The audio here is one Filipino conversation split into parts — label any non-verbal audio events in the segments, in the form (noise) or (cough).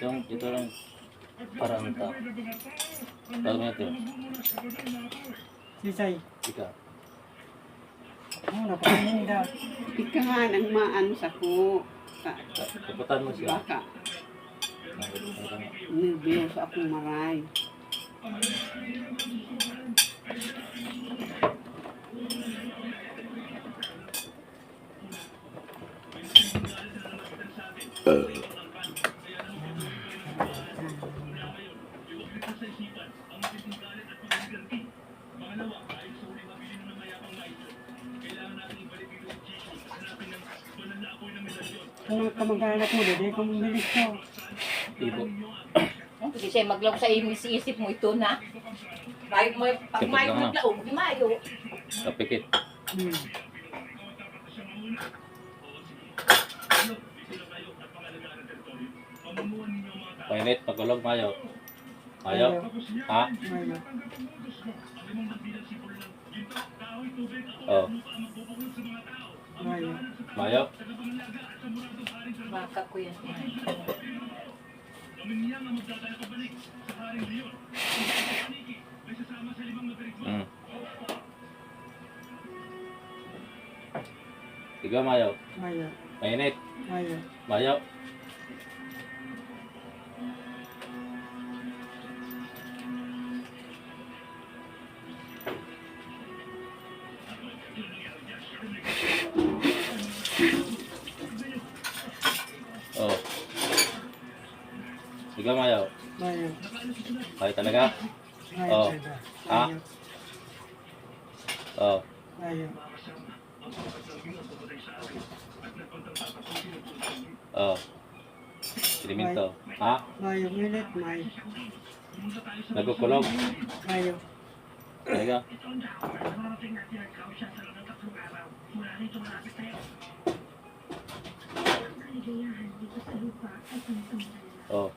Yung, ito lang. Parang tao. Tawag mo ito. Sisay. Ika. Oh, napaninda. Ika nga nang maano sa ko. Ka, Kaputan mo siya. baka nervyos akong maray. Kung kamag-anak mo, dede kung bilis ko. Ibo. Hindi siya maglaw sa isip mo ito na. May, may, pag may ah. maglaw, di mayo. Kapikit. Hmm. Painit, pagulog, mayo. Mayo. Ha? Mayo. Oh. Mayo. Mayo. Baka ko yan. Hmm. Tiga mayo. Mayo. Mainit. Mayo. Mayo. Nagkukulog. Mayo. Talaga? Oh.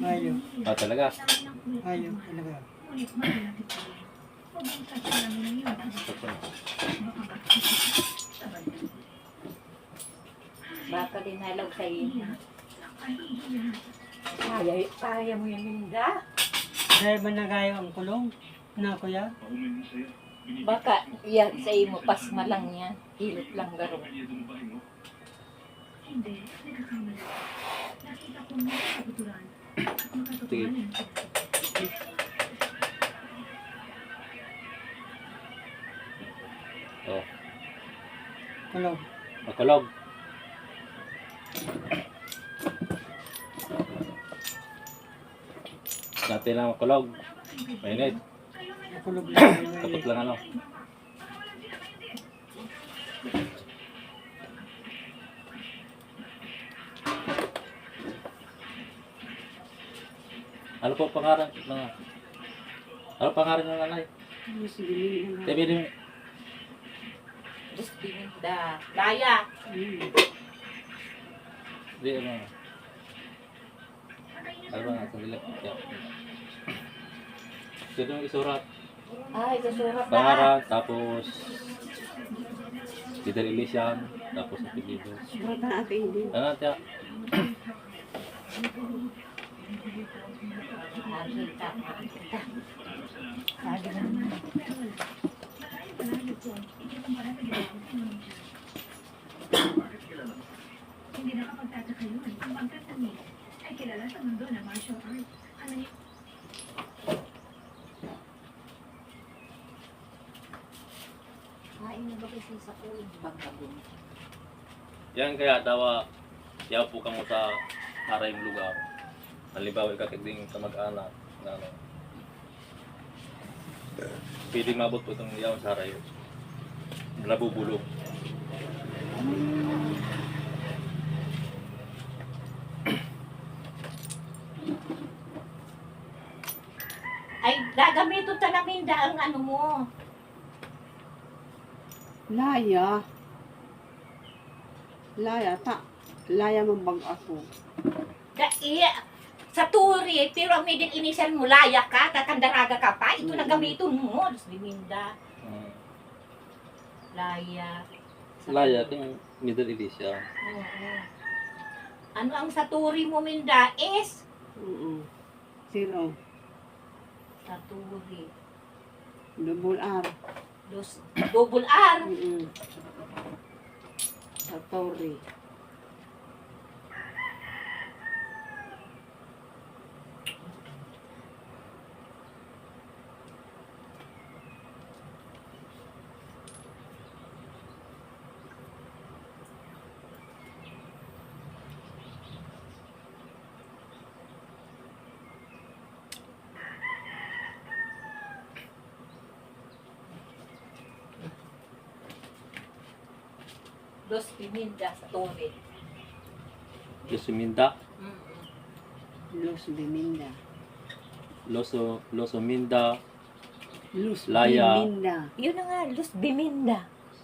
Mayo. Ah, talaga? Mayo. Talaga. Baka din halaw sa iyo. Kaya, kaya mo yung linda. Dahil ba nagayo ang kulong? Na kuya? Baka yan sa iyo mo, pasma lang yan. Hilot lang garo. Sige. Oh. Kulong. Makulog. Dati lang makulog. Mainit. Kulog lang. (clears throat) Tapos lang ano. Ano po pangalan ng Ano pangalan ng nanay? Lang. Sabi din, Just pininda. Laya. Hmm. di ano. Ano ba nga, sandali. Yeah. Sino yung isurat? Ay, kasurat na. Pangalan, tapos Peter Elysian, tapos apelido. Bata natin din. Ano tiya? Nakita, nakita. Lagi na. Kain na ba kasi sa kuwing bagabon? Yan kaya dawa yaw po kamo sa haray lugar. Halimbawa ikatigding kamag-anak na ano. Pwede mabot po itong yaw sa haray. Nabubulog. Ay, gagamitin ta namin da ang ano mo. Laya. Laya ta. Laya mong bag ako. Da, iya, sa turi, pero ang medyo inisan mo, laya ka, kakandaraga ka pa, ito na Mm. gamitin mo. Liminda, Mm. laya. Laya, ito yung Middle East siya. Oo. Ano ang saturi mo, Minda? Is? Oo. Zero. Saturi. Double R. Dos, double R. Mm-mm. Satori. Dos Piminda Saturi. Losuminda, Luz Biminda. Loso, Losominda, Luz Laya. Biminda. Yun na nga, Luz Biminda.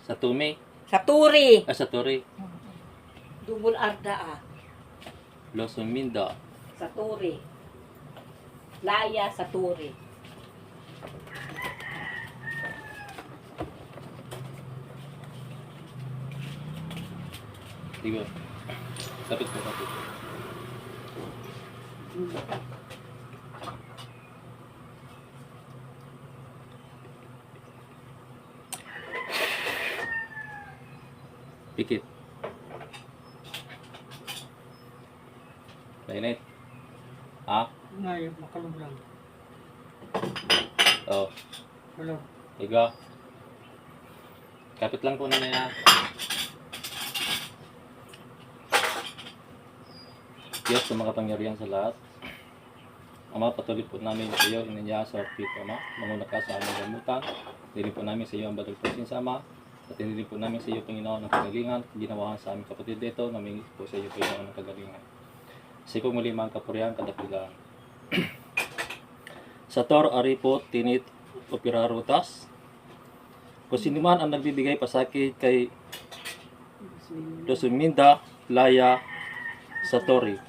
Satume, Saturi. ah, Satori, Double R da ah. Losuminda, Saturi. Laya Saturi. Digo. Kapit ko, kapit. Pikit. Mainit. Ha? Ngayon, makulong lang. Oh, Kulong. iga. Kapit lang po na niya. Diyos sa mga pangyarihan sa lahat. Ama, patuloy po namin sa iyo, inanya sa Orpito, Ama. Manguna ka sa aming gamutan. Hindi po namin sa iyo ang badal po Sama. At hindi po namin sa iyo, Panginoon, ang kagalingan. Ginawahan sa aming kapatid dito, namin po sa iyo, Panginoon, ang kagalingan. Sa ko muli mga kapurihan, kadakilaan. (clears throat) sa Tor, Aripo, Tinit, Operarutas. Kung sino man ang nagbibigay pasakit kay. Dosuminda, Laya, Satori.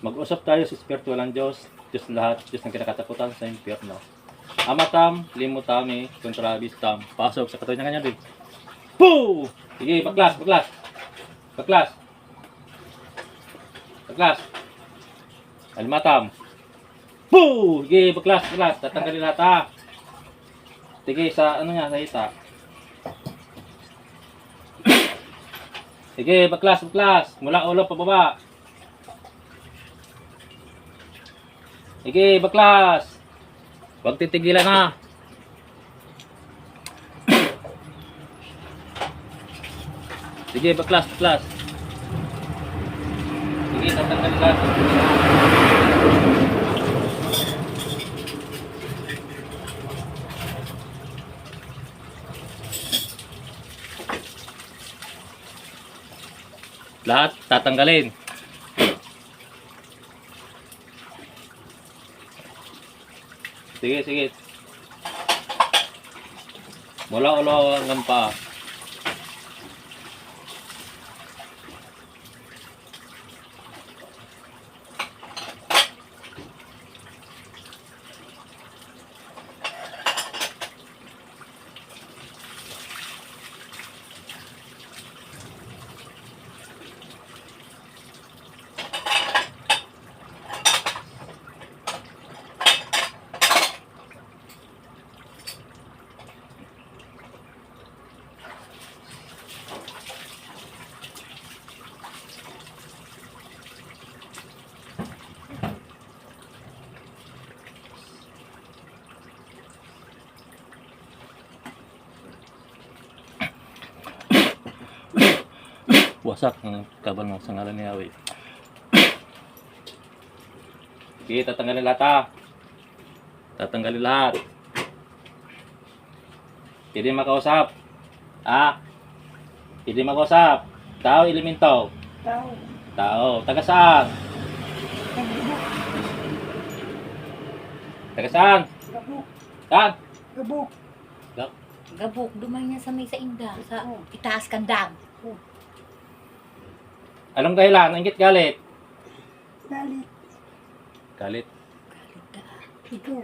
Mag-usap tayo sa spiritual ng Diyos, Diyos lahat, Diyos ng kinakatakutan sa impyerno. Amatam, limutami, kontrabistam. Pasok sa niya kanya din. Poo! Sige, baklas, baklas. Baklas. Baklas. Alimatam. Poo! Sige, baklas, baklas. Tatanggalin lahat ha. Sige, sa ano niya, sa hita. Sige, baklas, baklas. Mula ulo pababa. Sige, baklas. Huwag titigilan ha. Sige, baklas, baklas. Sige, tatanggal ka. Lahat tatanggalin. Sige, sige. Mula ulo hanggang pa. Wasak ang kabal mo sa ngalan ni Yahweh. (coughs) Sige, tatanggalin lahat ha. Tatanggalin lahat. Hindi makausap. Ha? Hindi makausap. Tao, elemento. Tao. Tao. Taga saan? Taga saan? Gabok. Saan? Gabok. Gabok, dumay niya sa may sa inda. Sa itaas kandang. Anong dahilan? Ingit galit? Galit. Galit. Ikaw.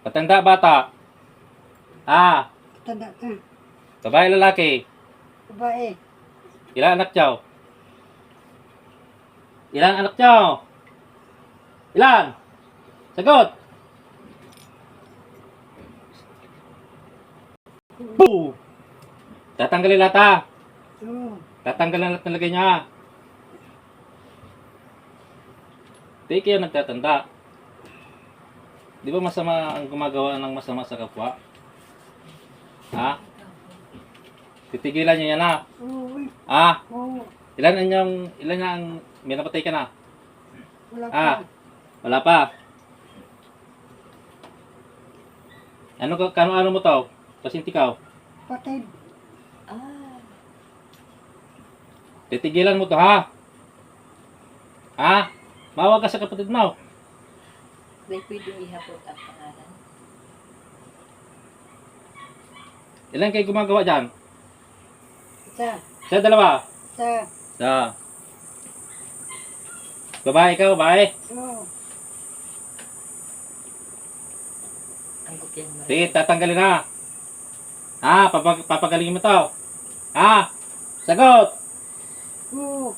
Patanda bata. Ah, Tanda ka. babae lalaki. Babae. Ilan anak niyo? Ilan anak niyo? Ilan? Sagot! Boo! Tatanggalin lahat ha. Tatanggalin lahat ng lagay niya. Di kayo nagtatanda. Di ba masama ang gumagawa ng masama sa kapwa? Ha? Titigilan niyo yan ha. Oo. ilan ang inyong, ilan na ang, may napatay ka na? Wala Ah. pa. Wala pa. Ano ka, kano ano mo to? Pasinti ka. Patay. Ah. Titigilan mo to ha? Ha? Mawag ka sa kapatid mo. May pwedeng ihapot ang pangalan. Ilan kayo gumagawa dyan? Isa. Sa dalawa. Isa. Sa. Babae ka, babae. Oo. Ang gupyan mo. Sige, tatanggalin na. Ha? Papag papagalingin mo to. Ha? Sagot! Oo.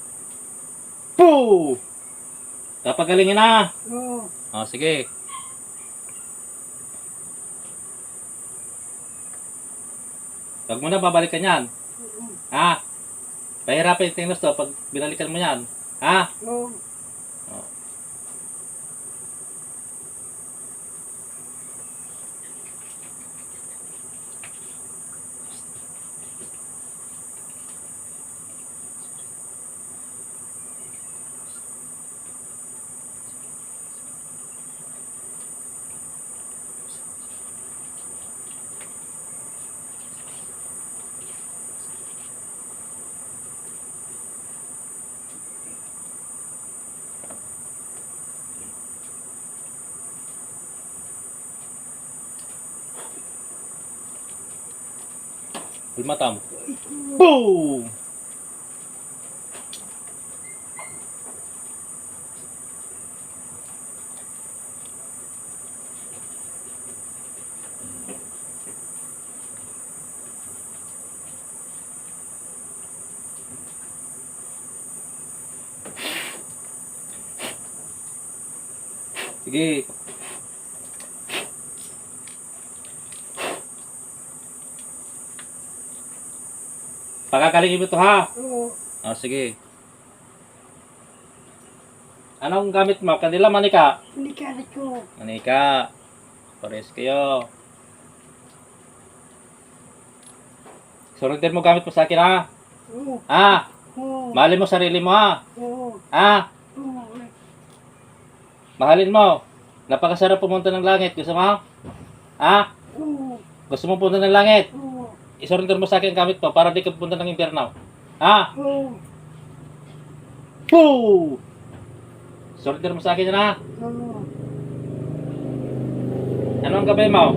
Poo! Papagalingin na. Oo. O, sige. Pag mo na babalikan yan. Oo. Ha? Pahirapin yung tingnos to pag binalikan mo yan. Ha? Oo. Ulmatam. Boom! Sige. Pagkakalingin mo to ha. Oo. Ah, sige. Anong gamit mo? Kanila manika. Nikalit ko. Manika. Pares kayo. Surrender mo gamit mo sa akin ha. Oo. Ha? Oo. Mahalin mo sarili mo ha. Oo. Ha? Oo. Mahalin mo. Napakasarap pumunta ng langit. Gusto mo? Ha? Oo. Gusto mo pumunta ng langit? Oo. Isurrender mo sa akin ang gamit mo para di ka pupunta ng impyerno. Ha? Oo. Poo! Surrender mo sa akin yan ha. Oo. Ano ang gabay mo?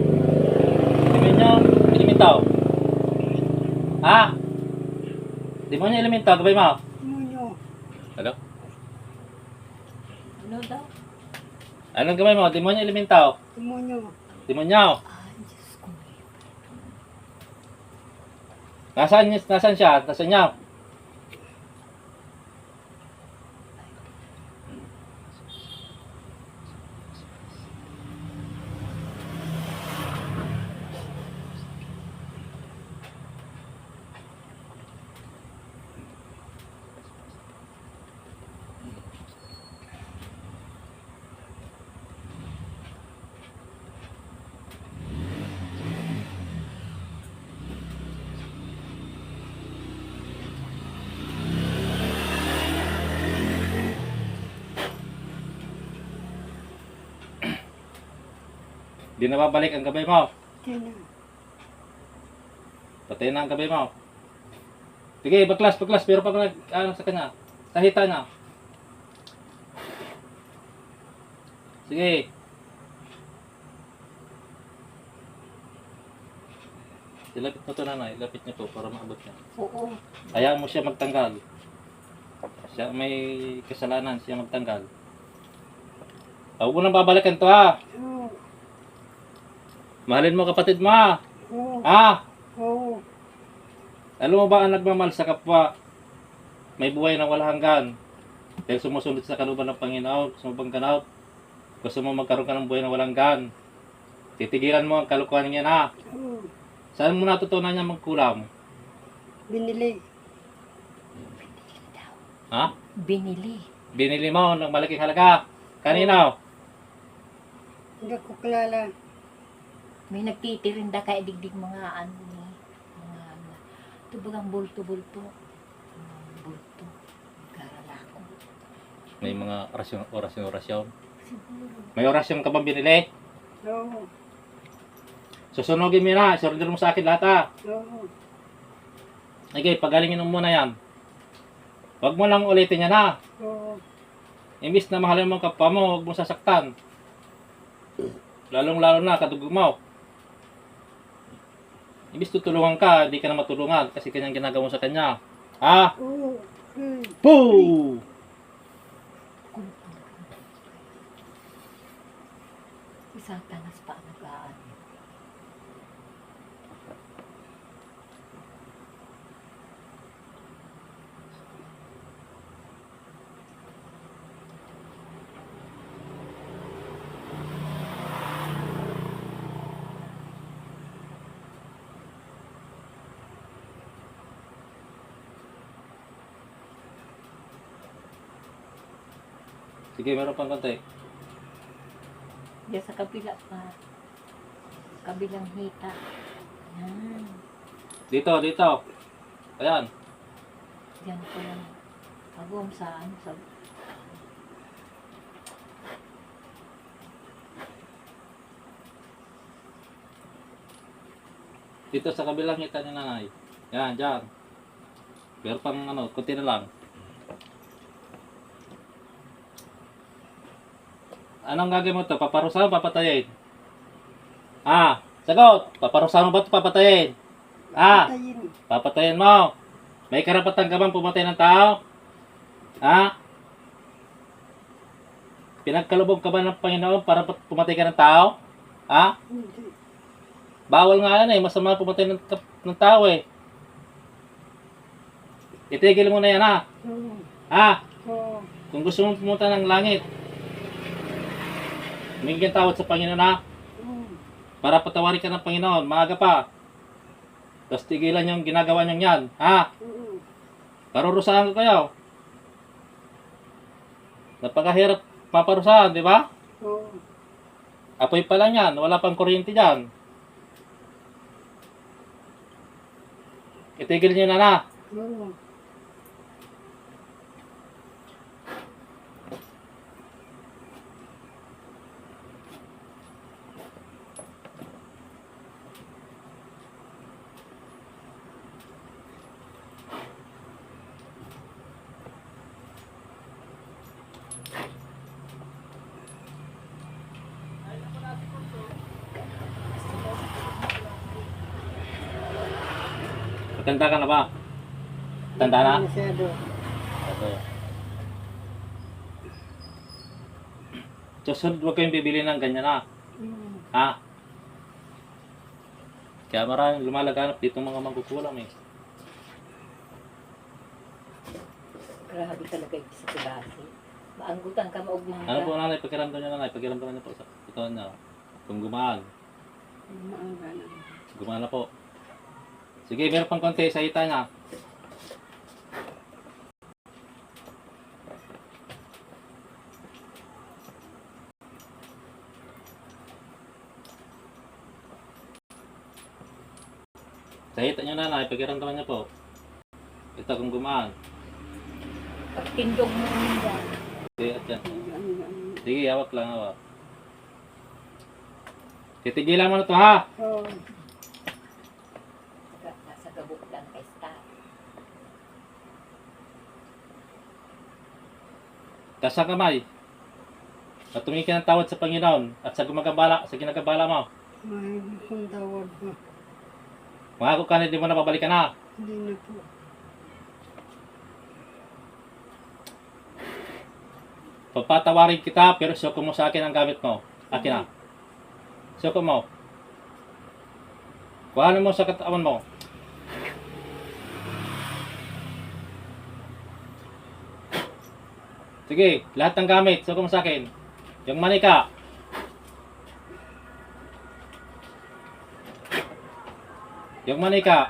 Demonyo, elemento. Ha? Demonyo, elemento, gabay mo. Munyo. Ano? Ano daw? Anong gabay mo? Demonyo, elemento. Munyo. Demonyo. Ay, Diyos ko. Nasaan, nasaan siya? Nasaan niya? Di na babalik ang gabay mo. Tina. Patay na ang gabay mo. Sige, baklas, baklas. Pero pag nag, ano sa kanya, tahita na. Sige. Ilapit mo to nanay, ilapit niyo to para maabot niya. Oo. Hayaan mo siya magtanggal. Siya may kasalanan, siya magtanggal. Huwag mo nang babalikan to ha. Oo. Mahalin mo kapatid mo ha. Oo. Ah, Oo. alam mo ba ang nagmamahal sa kapwa? May buhay na wala hanggan. Dahil sumusunod sa kanuban ng Panginoon, sumubang kanaw. Gusto mo magkaroon ka ng buhay na walang hanggan. Titigilan mo ang kalukuhan niya na. Oo. Saan mo natutunan niya magkulam? Binili. Ha? Binili. Binili mo ng malaking halaga. Kanino? Hindi ko kilala. May nagtitirinda kay digdig mga ano ni mga ano. Tubagang bulto-bulto. Mga bulto. Garala ko. May mga orasyon, orasyon, orasyon. Siguro. May orasyon ka bang binili? Oo. Susunogin mo na. Surrender mo sa akin lahat ha. Oo. Okay, pagalingin mo muna yan. Huwag mo lang ulitin yan ha. Oo. Imbis na mahalin mo ang kapwa mo, huwag mo sasaktan. Lalong lalo na, kadugog Imbis tutulungan ka, hindi ka na matulungan kasi kanyang ginagawa sa kanya. Ha? Oo. Poo! Isang tanas pa ang nagaan. Sige, meron pang konti. Diyan sa kabila pa. Kabilang hita. Yan. Dito, dito. Ayan. Diyan ko lang. Agom sa ano sa Dito sa kabilang hita ni nanay. Yan, dyan. Meron pang ano, konti na lang. Anong gagawin mo to? Paparusahan o papatayin? Ah, sagot! Paparusahan mo ba ito papatayin? Ah, Tayin. papatayin mo. May karapatan ka bang pumatay ng tao? Ha? Pinagkalubog ka ba ng Panginoon para pumatay ka ng tao? Ha? Hindi. Bawal nga yan eh. Masama pumatay ng, ng tao eh. Itigil mo na yan ha. Oo. Ha? Oo. Kung gusto mong pumunta ng langit, humingi kang tawad sa Panginoon ha. Para patawarin ka ng Panginoon. Maaga pa. Tapos tigilan yung ginagawa niyang yan. Ha? Parurusahan ko kayo. Napakahirap paparusahan, di ba? Oo. Apoy pa lang yan. Wala pang kuryente dyan. Itigil niyo na na. Oo. Matanda ka na ba? Tanda na? Masyado. Ito. Susunod, huwag kayong bibili ng ganyan na. Ha? Kaya maraming lumalaganap dito mga mangkukulam eh. Grabe talaga yung sa klase. Maanggutan ka maugmang Ano po nanay, pakiramdam niyo nanay, pakiramdam niyo po sa ito niya. Kung gumaan, gumaan na po. Sige, meron pang konti sa hita niya. Sa hita niyo nanay, pakiramdaman niyo po. Ito kung gumaan. Pagtindog mo dyan. Sige, at yan. Ano, ano. Sige, hawak lang, hawak. Titigilan mo na to ha. Oo. Nasa- Nasa gabok lang kay Star. Taas ang kamay. At tumingin ka ng tawad sa Panginoon at sa gumagabala, sa ginagabala mo. May gustong tawad mo. Mga ka na, di mo na babalikan na. Hindi na po. Papatawarin kita, pero suko mo sa akin ang gamit mo. Akin na. Suko mo. Kuhanin mo sa katawan mo. Sige, lahat ng gamit, suko mo sa akin. Yung manika. Yung manika.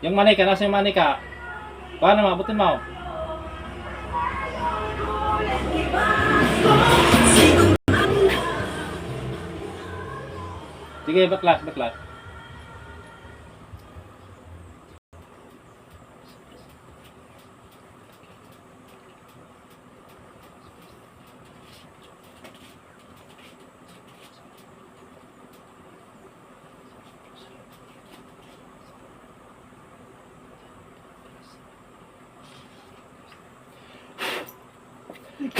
Yung manika, nasa yung manika? Paano mo, abutin mo. Sige, baklas, baklas. Gising,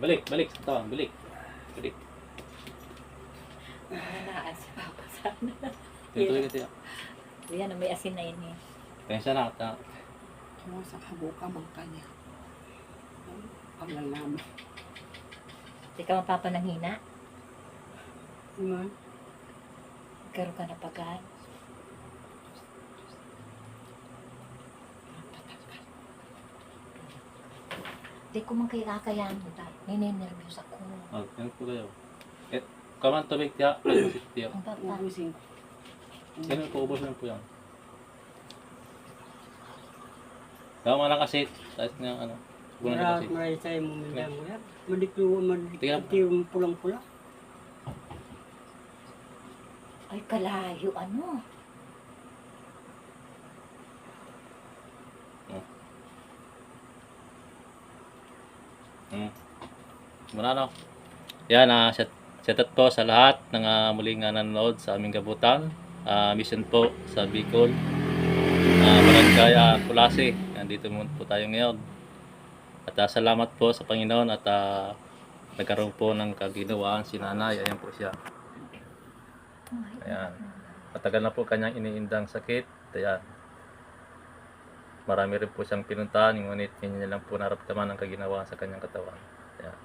balik, balik sa balik. Balik. Nanaan si Papa sana. Tuloy ka tiya. Yan, may asin na yun eh. Tensya na, ta. Kung sa kabuka mang kanya. Paglalama. Ikaw ang Papa ng hina. Diba? Karoon ka na pagkaan. Di ko man kay kakayan mo ta. Ninenervyos ako. Oh, yan po kayo. Eh, kaman tubig tiya. Pag-isip (coughs) tiya. Ang Papa. Ubusin. Ganun po, ubos lang po yan. Tama lang kasi, taas na ano. Bulan na kasi. maray sa'yo mo mindan mo yan. Madiklo, Tingnan. madiklo pulang-pula. Ay, kalayo ano. Hmm. Muna no. Yan, ah, set, set up po sa lahat ng ah, muling ah, nanonood sa aming gabutan. Ah, mission po sa Bicol. Ah, Barangay ah, Kulasi. Nandito muna po tayo ngayon. At ah, salamat po sa Panginoon at ah, nagkaroon po ng kaginawaan si nanay. Ayan po siya. Ayan. Matagal na po kanyang iniindang sakit. Ayan. Marami rin po siyang pinuntahan, ngunit hindi niya lang po naramdaman ang kaginawaan sa kanyang katawan. Ayan.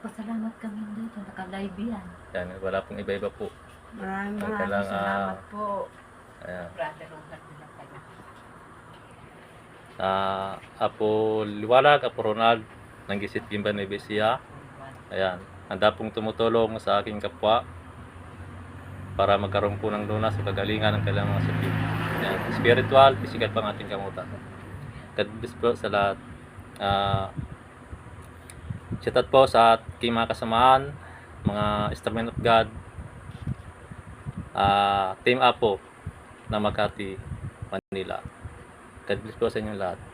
Pasalamat kami dito. Naka-live yan. Ayan, wala pong iba-iba po. Maraming maraming kailangan, salamat ah, po. Ayan. Brother Robert na pala. Ah, Apo Liwalag, Apo Ronald, ng Gisit Gimban Nevesia. Ayan. Handa pong tumutulong sa aking kapwa para magkaroon po ng lunas sa kagalingan ng kailangan mga sakit. Ayan. Spiritual, physical pang ating kamutan. God bless po sa lahat. Ah, shout out po sa aking mga kasamahan, mga instrument of God, ah, Team Apo na Makati, Manila. God bless po sa inyong lahat.